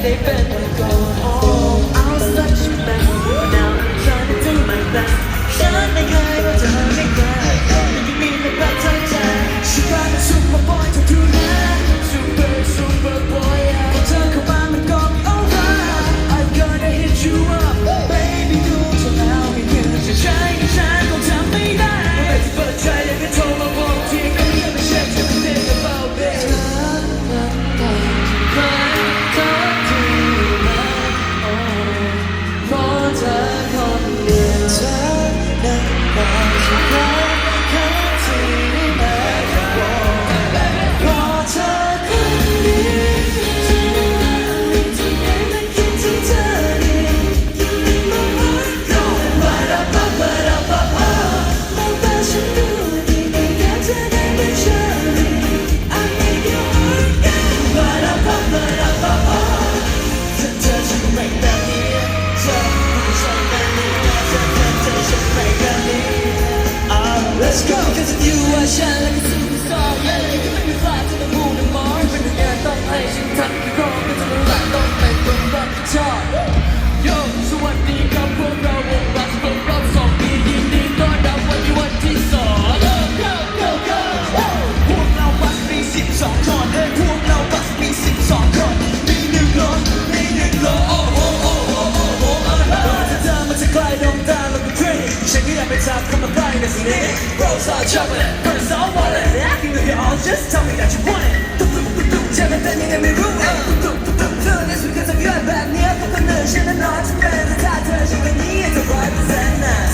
they bend misleading. Bros are chopping it, girls all want. I can do it all, just tell me that you want it. Jamming that nigga me root. This because of your bad near for the nation and not to bear the you can need to represent that.